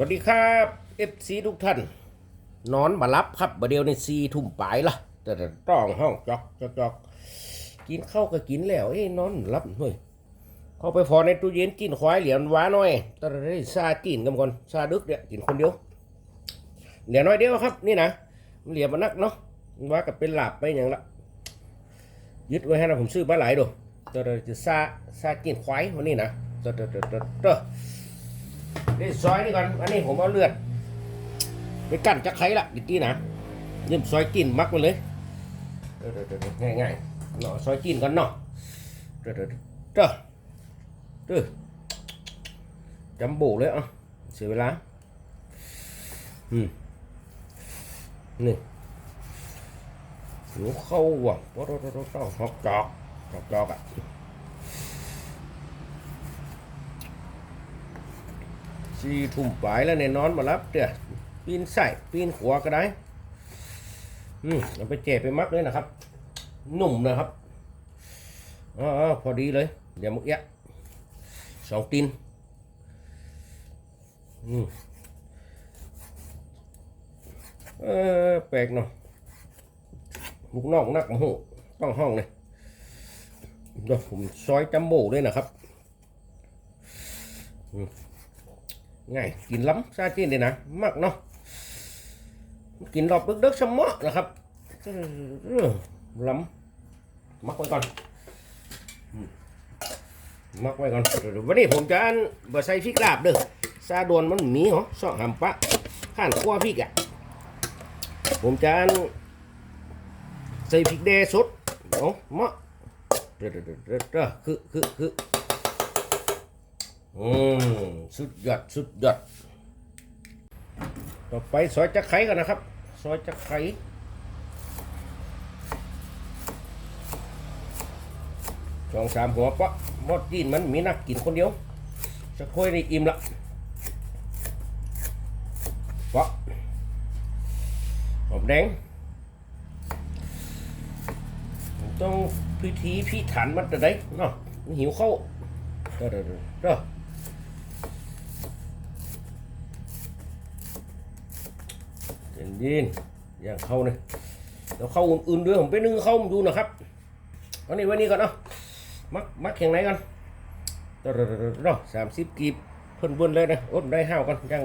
สวัสดีครับเอฟซีทุกท่าน นอนมารับครับบดเดียวในซีทุ่มปลายละแต่ต้องห้องจอกจอกจอกกินข้าวก็กินแล้ว เอ้นอนรับเฮ้ยเข้าไปพอในตู้เย็นกินควายเหลียญว้าน้อยแต่ได้ซากินกันก่อนซาดึกเนี่ยกินคนเดียวเหลียน้อยเดียวครับ นี่นะเหลียมานักเนาะว่ากับเป็นหลาบไปอย่างละยึดไว้ให้นะผมซื้อมาหลายดูแต่จะซาซากินควายวันนี้นะต่แต่แต่แต่ นี่ซอยนี่ก่อน อันนี้ผมเอาเลือด ไปกั้นจะไข่ละดิกี้นะยิ่มซอยกินมักมาเลยง่ายง่ายๆเนาะซอยกินกันเนาะเด้อๆๆเด้อเด้อจำโบเลยอะเสียเวลา อืมนี่หนูเข้าว่ะว่าเราเราเราหอกจอกจอกจอกอะ สี่ทุ่มปลายแล้วเนี่ยนอนมารับเด้อปีนใส่ปีนหัวก็ได้ อืมเอาไปเจ็บไปมักเลยนะครับ หนุ่มนะครับอ๋อพอดีเลย เดี๋ยวมุกแยะสองตีนอืมเออแปลกเนาะลูกน้องนักโอ้โหต้องห้องเลยเดี๋ยวผมซอยจัมโบ้ด้วยนะครับ ง่ายกินล้ำซาจีนเลยนะมากเนาะกินรอบดึกๆสมอนะครับล้ำมักไว้ก่อนมักไว้ก่อนวันนี้ผมจะอันบะใส่พริกลาบเด้อซาดวนมันมีเหรอซอหำปะข้านขั้วพริกอะผมจะอันใส่พริกแดงสดเนาะมะเด้อเด้อเด้อเด้อเด้อคือคือคือ อืมสุดยอดสุดยอดต่อไปซอยจะไข่กันนะครับ ซอยจะไข่สองสามหัวปะหมดจีนมันมีนักกินคนเดียวจะค่อยได้อิ่มละปะหอมแดงต้องพิธีพิถันมันจะได้เนาะหิวเข้าเด้อเด้อเด้อ เย็นยินอย่างเข้าเนี่ยเดี๋ยวเข้าอื่นๆด้วยผมไปนึ่งเข้ามาดูนะครับวันนี้วันนี้ก่อนเนาะมักมักแข่งไหนกันต่อสามสิบกีบเพิ่นบนเลยนะอดได้ห้าวกันยัง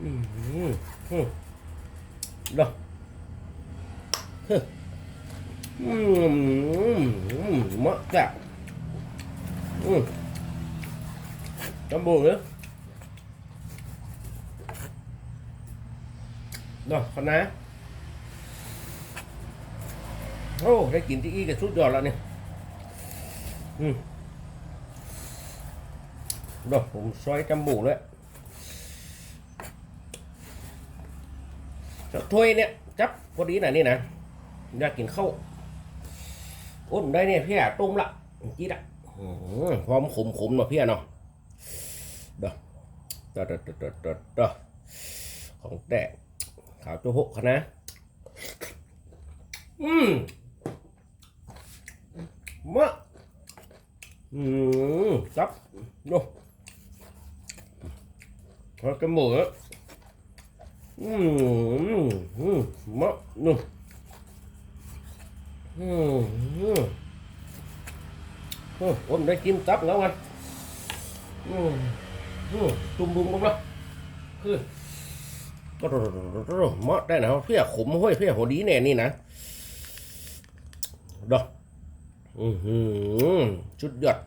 อืมอืมอืมเฮ้ออืมอืมมะจ้ะอืมจำบูเนาะ เนาะคณะโอ้ได้กินที่อี้กับสุดยอดแล้วเนี่ยอืมเนาะผมซอยจำบูเลยจะถ้วยเนี่ย จับพอดีหน่อยนี่นะอยากกินข้าวอ้นได้เนี่ยพี่อะตุ้มละจีดอะอื้อหือความขมขมๆเนาะพี่อะเนาะเด้อเด้อเด้อเด้อเด้อเด้อเด้อของแตก ขาวตัวหกคณะอืมมะอืมจับดูพอกระหมูอะอืมอืมมะนู่อืมอืมผมได้กินตับแล้วมันอืมอืมจุ่มบุ้มบุ้มละคือ เหมาะได้นะเพื่อขมห้วยเพื่อหัวดีแน่นี่นะดอกอือหือชุดยอด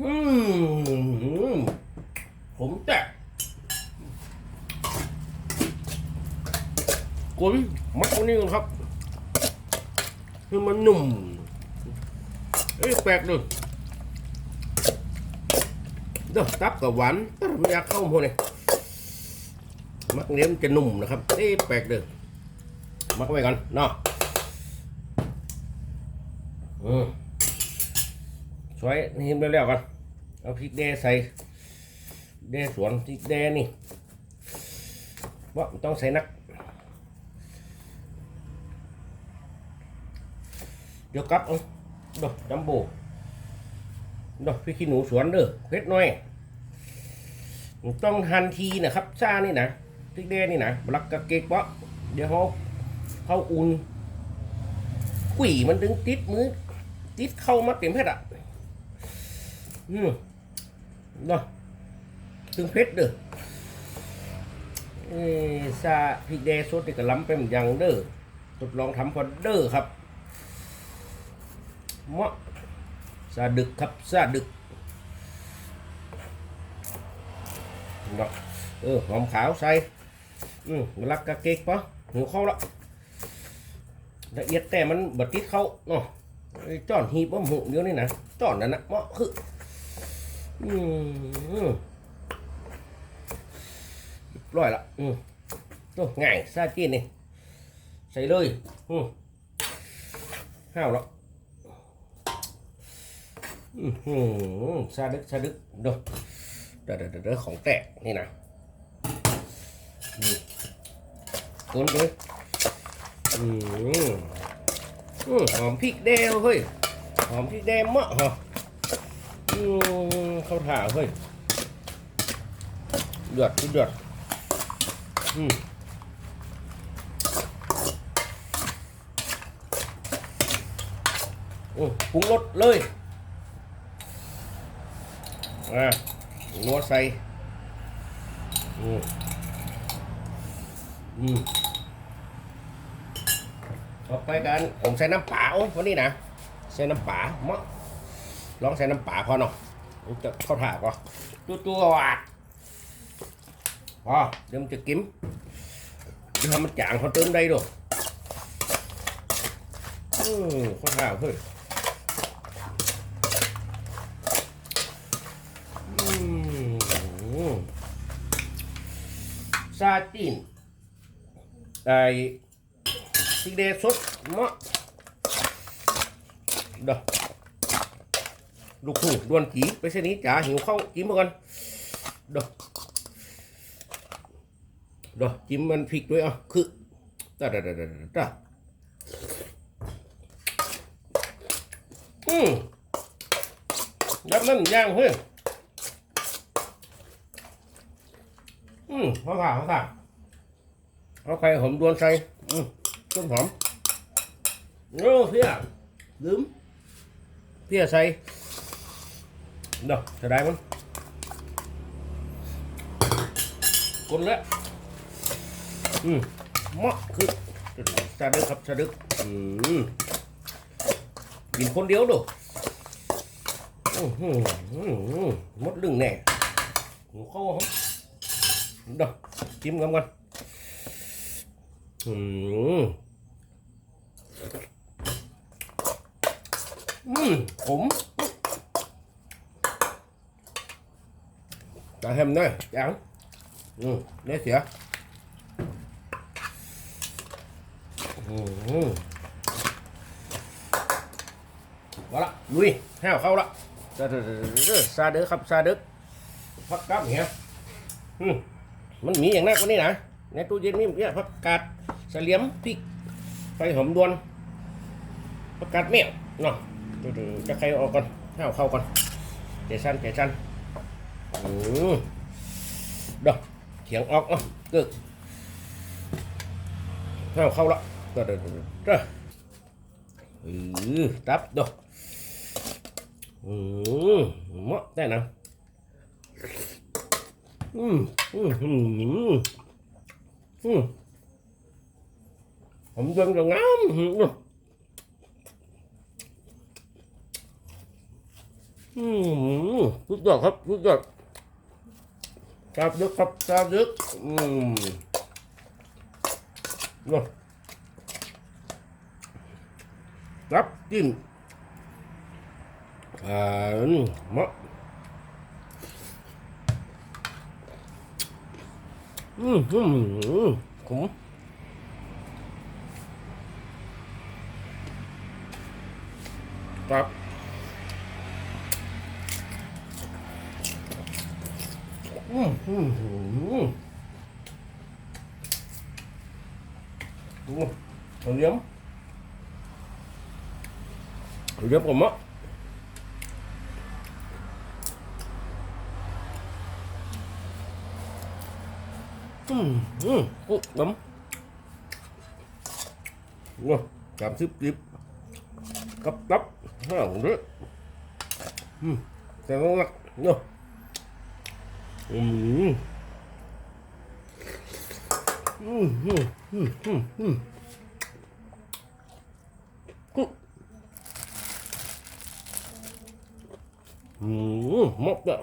อืมผมแตกกุนมัดตรงนี้ก่อนครับคือมันหนุ่มเอ้ยแปลกเลย เด้อตับกับหวานต่ไม่อยาเข้าพวกนี้มักเนี้ยมันจะนุ่มนะครับเอ้ยแปลกเด้อมักไว้ก่อนเนาะอืมช่วยหิมไปแล้วกันเอาพริกแดงใส่แดงสวนพริกแดงนี่ว่าต้องใส่นัก เดี๋ยวกลับเอาดอกจัมโบ้ ดอกพริกขี้หนูสวนเด้อเผ็ดหน่อย ต้องทันทีนะครับซ่านี่นะพริกแดงนี่นะบลักกะเกกเปาะเดี๋ยวเขาเขาอุ่นกุยมันถึงติดมือ ติดเข้ามาเต็มเพชรอะ อืมเนาะถึงเพชรเด้อเอซาพริกแดงสดนี่ก็ล้ำไปเหมือนยังเด้อทดลองทำพอเด้อครับเหมาะ ซาดึกครับซาดึกเนาะเออหอมขาวใส่อืมรักกะเก๊กปะหิวเข้าละละเอียดแต่มันบดติดเข้าเนาะไอ้จ้อนหีบว่าหมูเดียวนี่นะจ้อนนั่นนะเหมาะคืออืมเรียบร้อยละอืมโอ้ง่ายซาจีนนี่ใส่เลยอืมห้าวแล้ว อืมซาดึกซาดึกเด้อเด้อเด้อเด้อเด้อของแตกนี่นะอืมก้นเลยอืมหอมพริกแดงเฮ้ย หอมพริกแดงมะเหรออืมเข้าถ่าเฮ้ยเดือดเดือดอืมอืมปรุงรสเลย อ่านัวใส่อืมอืมต่อไปกันผมใส่น้ำปล่าวันนี้นะใส่น้ำปล่ามะลองใส่น้ำปลาพอเนาะมันจะเข้าถ่าก็ตัวตัวว่ะพอเดี๋ยวมันจะกิมเดี๋ยวมันจางเขาเติมได้ด้วยอืมเข้าถ่าเฮ้ยอื ซาตินไอ้ซิเดสดมะด้อลูกหูดวนจีไปเส้นนี้จ๋าหิวข้าวจิ้มมาก่อนดอเด้อจิ้มมันพริกด้วยอะคือตาตาตาตาตาอืมยับนั่นย่างเฮ้ย มเขาถ่าเขาถ่าเอาไข่หอมดวนใส่อืมต้นหอมโอ้เพี้ยลืมเพี้ยใส่ đâu từ đây con con lẽ ừ mọ cứ xa đức hấp xa đức ừ nhìn con điếu đồ ừ, ừ, ừ, ừ. mất lưng nè ngủ khô không đâu chim ngâm con ừ. Ừ, khủng จะเห็มหน่อยจังอืมได้เสียอืมมาละลุยแห้วเข้า ละซาเด้อซาเด้อครับซาเด้อพักกับเหี้ยอืม มันมีอย่างนั้นกว่านี้นะในตู้เย็นนี่เนี่ยผักกาดเสลียมพริกไฟหอมดวนผักกาดเมี่ยงเนาะเดี๋ยวๆจะใครออกก่อนแห้วเข้าก่อนเจสันเจสันอืมดอกเขียงออกอะกึกเข้าเข้าละเด้อเด้อดก็อือตับดอกอืมเมาะได้นะ อืมอืมอืมอืมผมยังจะงามอืมอืมสุดยอดครับสุดยอดครับเยอะครับครับเยอะอืมนะครับกินอ่ามะ มอืมอืมเอาเลี้ยมเอาเลี้ยมผมอะ อืมอืมปุ๊บน้ำโอ้สามสิบสิบกับกับห้าของเด้ออืมแต่ว่าหนักเนาะอืมอืมอืมอืมอืมอืมกุอืมหมดแล้ว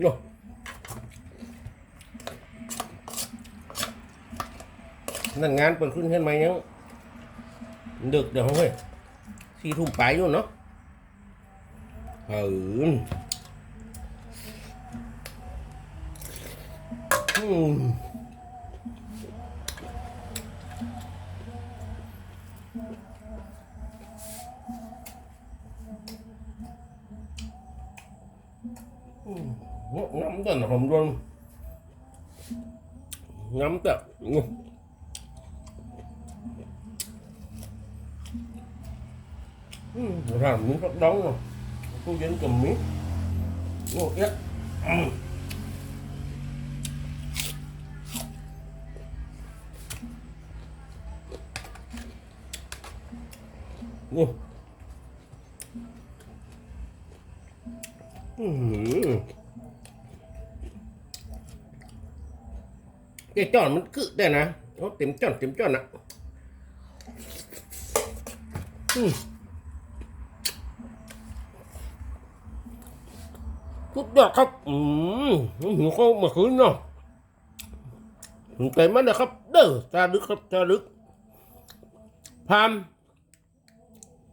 เหรอโน่นั่นงานเปิดขึ้นขึ้นไหมยังดึกเดี๋ยวเฮ้ยสี่ทุ่มไปอยู่เนาะเอออืม ăn hồng luôn. Ngắm đẹp, làm miếng rất đóng rồi cô dẫn cầm miếng. Ngồi ép ngồi Mm-hmm. Ừ. ไอ้จอนมันคือได้นะเขาเต็มจอนเต็มจอนอะอืมสุดยอดครับ อืมหิวข้าวเมื่อคืนเนาะเต็มมันนะครับ เด้อตาลึกครับตาลึกพาม